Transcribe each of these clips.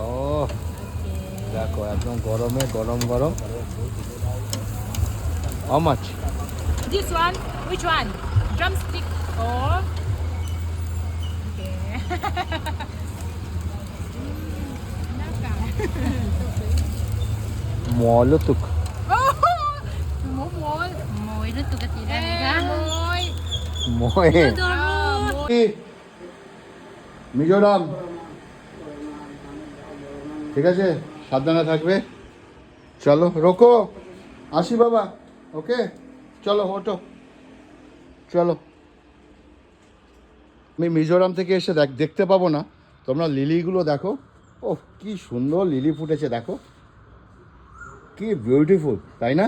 ও দেখো একদম গরমে গরম গরম How much? This one, which one? Drumstick or? Okay. Naka. মলতুক Oh, more more. Moy na ঠিক আছে? সাবধানে থাকবে। চলো, রোকো। আসি বাবা। ওকে? চলো ওটো চলো। আমি মিজোরাম থেকে এসে দেখ, দেখতে পাবো না। তোমরা লিলিগুলো দেখো। ও কি সুন্দর লিলি ফুটেছে, দেখো। কি বিউটিফুল তাই না?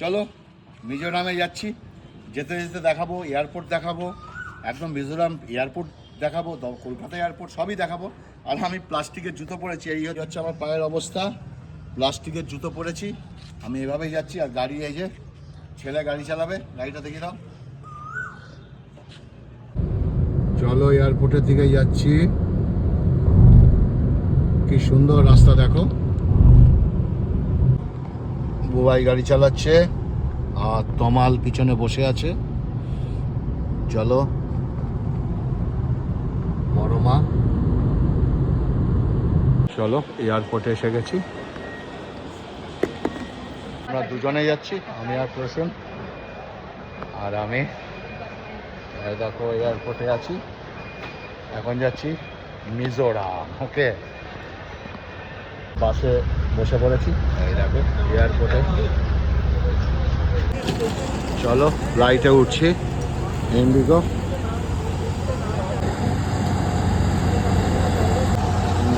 চলো, মিজোরামে যাচ্ছি। যেতে যেতে দেখাবো এয়ারপোর্ট দেখাবো। একদম মিজোরাম এয়ারপোর্ট দেখাবো কলকাতা এয়ারপোর্ট সবই দেখাবো। আর আমি প্লাস্টিকের জুতো পরেছি, এই হচ্ছে আমার পায়ের অবস্থা। প্লাস্টিকের জুতো পরেছি, আমি এভাবেই যাচ্ছি, আর গাড়ি এই যে, ছেলে গাড়ি চালাবে, গাড়িটা দেখে দাও। চলো এয়ারপোর্টের দিকে যাচ্ছি। কি সুন্দর রাস্তা, দেখো। বুবাই গাড়ি চালাচ্ছে, আর তমাল পিছনে বসে আছে। চলো বড় মা চলো এয়ারপোর্টে এসে গেছি। আমরা দুজনে যাচ্ছি, আমি আর প্রসেন। আর আমি দেখো এয়ারপোর্টে আছি। এখন যাচ্ছি মিজোরাম ওকে বাসে বসে পড়েছি, এই দেখো এয়ারপোর্টে চলো ফ্লাইটে উঠছি ইন্ডিগো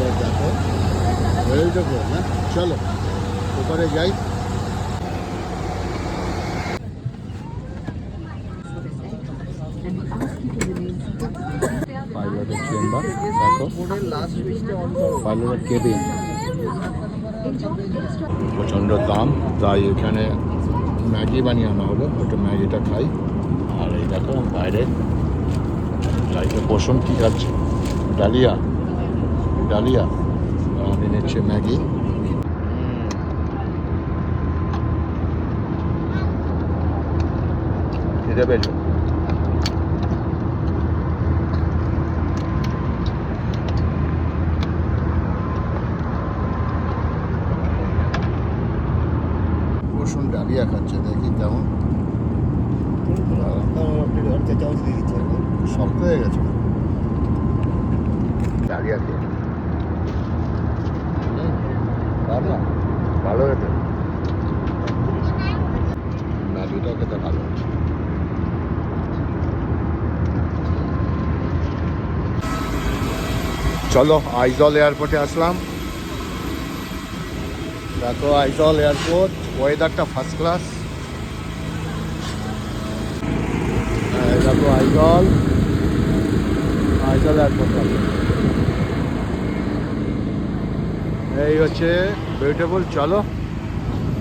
সুন্দর দেখো এই দেখো না? চলো ওপারে যাই। পাইলটের দেখো। পাইলটের প্রচণ্ড দাম, তাই এখানে ম্যাগি বানিয়ে আনা হলো। ওটা ম্যাগিটা খাই। আর এই দেখো, বাইরে। লাইটে পোষণ কী খাচ্ছে? ডালিয়া। ডালিয়া আমি নিচ্ছে ম্যাগি খিদে পেয়েছে রসুন ডালিয়া খাচ্ছে দেখি কেমন শক্ত হয়ে গেছে ডালিয়া খেয়ে ভালো? ডালিটাও খেতে? ভালো। চলো, আইজল এয়ারপোর্টে আসলাম। দেখো, আইজল এয়ারপোর্ট ওয়েদারটা ফার্স্ট ক্লাস দেখো, আইজল। আইজল এয়ারপোর্ট এই হচ্ছে বিউটিফুল চলো।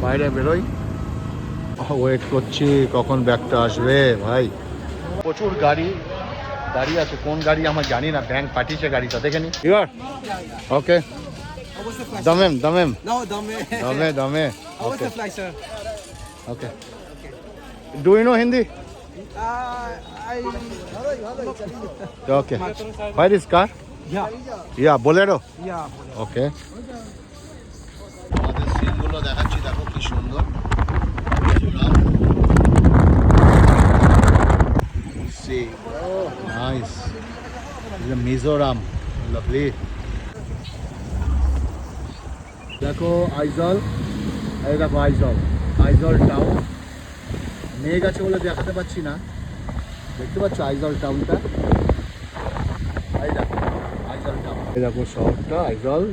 বাইরে বেরোই। ওয়েট করছি কখন ব্যাগটা আসবে ভাই। প্রচুর গাড়ি দাঁড়িয়ে আছে কোন গাড়ি আমার জানি না ব্যাংক পাঠিয়েছে গাড়িটা দেখে নি? ওকে দমেম দমেম দমে। দমে। Okay? Okay do you know Hindi. Okay where is car yeah Bolero. Okay সিনগুলো দেখাচ্ছি, দেখো কি সুন্দর। মিজোরাম লাভলি দেখো আইজল, এই দেখো আইজল আইজল টাউন মেঘ আছে বলে দেখাতে পাচ্ছি না। দেখতে পাচ্ছ আইজল টাউনটা আইজল টাউন এই দেখো শহরটা, আইজল।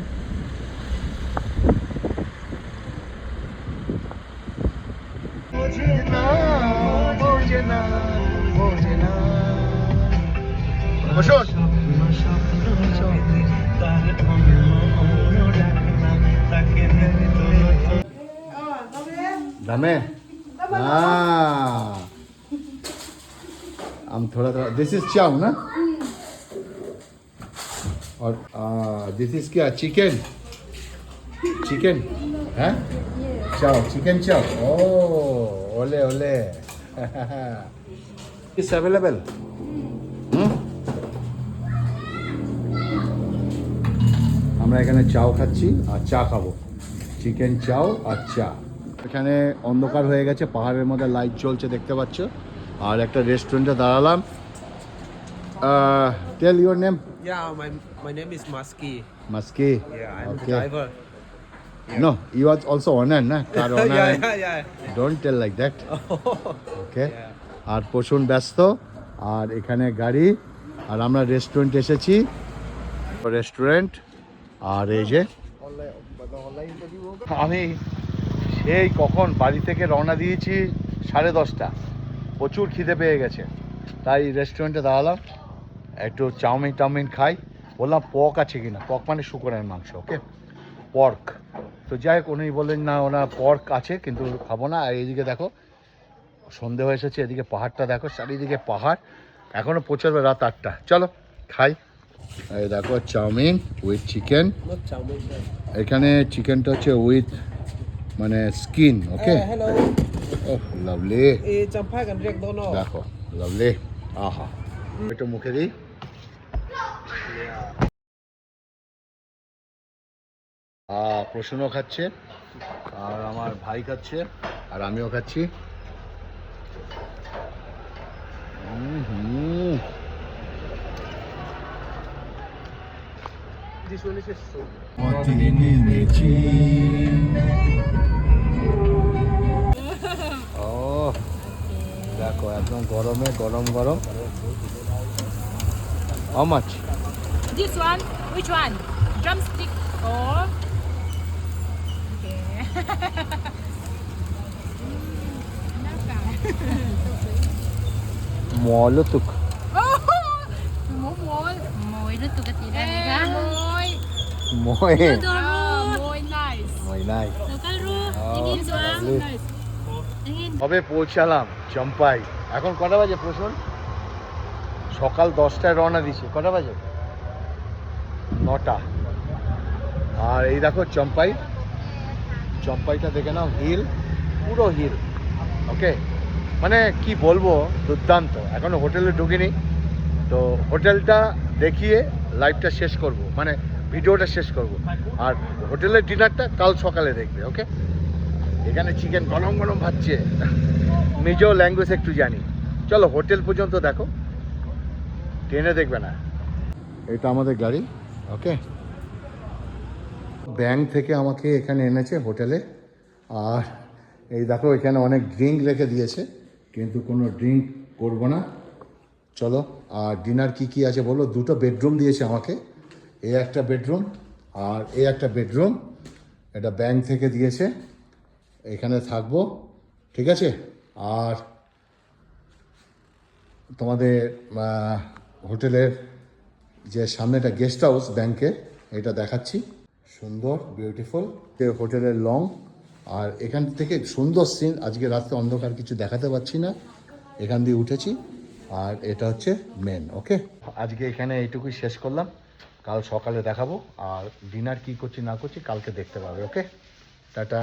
বসুন दमे हाँ हम थोड़ा थोड़ा दिस इज चाव ना और दिस इज क्या चिकन चिकन हाँ चाव चिकन चाव ओ ওলে ওলে ইস অ্যাভেলেবেল আমরা এখানে চাও খাচ্ছি আর চা খাব চিকেন চাও আর চা এখানে অন্ধকার হয়ে গেছে পাহাড়ের মধ্যে লাইট জ্বলছে দেখতে পাচ্ছ আর একটা রেস্টুরেন্টে দাঁড়ালাম tell your name Yeah, my, my name is Maski. Maski? Yeah, I'm okay. the driver. No you are also owner না car yeah, owner yeah, yeah. Don't tell like that okay আর প্রচুর ব্যস্ত আর এখানে গাড়ি আর আমরা রেস্টুরেন্ট এসেছি। Restaurant আর এই যে আমি সেই কখন বাড়ি থেকে রওনা দিয়েছি সাড়ে দশটা। প্রচুর খিদে পেয়ে গেছে। তাই রেস্টুরেন্টে দাঁড়ালাম। একটু চাউমিন টাউমিন খাই। বললাম পক আছে কিনা? পক মানে শুকরের মাংস ওকে পর্ক। তো যাই হোক উনি বললেন না ওনার পর্ক আছে কিন্তু খাব না। আর এইদিকে দেখো সন্ধে হয়ে এসেছে এদিকে পাহাড়টা দেখো চারিদিকে পাহাড়। এখনও পৌঁছাবে রাত আটটা। চলো খাই। এই দেখো চাউমিন উইথ চিকেন. এখানে চিকেনটা হচ্ছে উইথ মানে স্কিন ওকে লাভলি. দেখো লাভলি আহা। একটু মুখে দিই। প্রসূনও খাচ্ছে আর আমার ভাই খাচ্ছে আর আমিও খাচ্ছি দেখো একদম গরমে গরম গরম much This one, which one? Drumstick or? Naka. মলতুক Oh, more more. Mồi nó tụi cái gì đây Eh, ra more. মই Ah, more nice. মই নাই Tụi ru Oh, Ingin lovely. Nice. কবে পৌঁছালাম চম্পাই এখন কটা বাজে প্রশ্ন সকাল দশটায় রওনা দিছি কটা বাজে নটা আর এই দেখো চম্পাই চম্পাইটা দেখে নাও, হিল, পুরো হিল ওকে মানে কি বলব, দুর্দান্ত। এখনও হোটেলে ঢুকিনি। তো হোটেলটা দেখিয়ে লাইভটা শেষ করব মানে ভিডিওটা শেষ করব। আর হোটেলের ডিনারটা কাল সকালে দেখবে ওকে এখানে চিকেন গরম গরম ভাজছে। মিজো ল্যাঙ্গুয়েজ একটু জানি। চলো, হোটেল পর্যন্ত দেখো। ট্রেনে দেখবে না। এটা আমাদের গাড়ি ওকে ব্যাংক থেকে আমাকে এখানে এনেছে হোটেলে। আর এই দেখো, এখানে অনেক ড্রিঙ্ক রেখে দিয়েছে, কিন্তু কোনো ড্রিঙ্ক করব না। চলো, আর ডিনার কি কি আছে বলো? দুটো বেডরুম দিয়েছে আমাকে। এ একটা বেডরুম আর এ একটা বেডরুম এটা ব্যাংক থেকে দিয়েছে। এখানে থাকব, ঠিক আছে? আর তোমাদের হোটেলের যে সামনেটা গেস্ট হাউস ব্যাংকের এটা দেখাচ্ছি। সুন্দর বিউটিফুল হোটেলের লং আর এখান থেকে সুন্দর সিন আজকে রাতে অন্ধকার কিছু দেখাতে পাচ্ছি না। এখান দিয়ে উঠেছি। আর এটা হচ্ছে মেন ওকে আজকে এখানে এইটুকুই শেষ করলাম। কাল সকালে দেখাবো। আর ডিনার কি করছি না করছি কালকে দেখতে পাবে ওকে টাটা।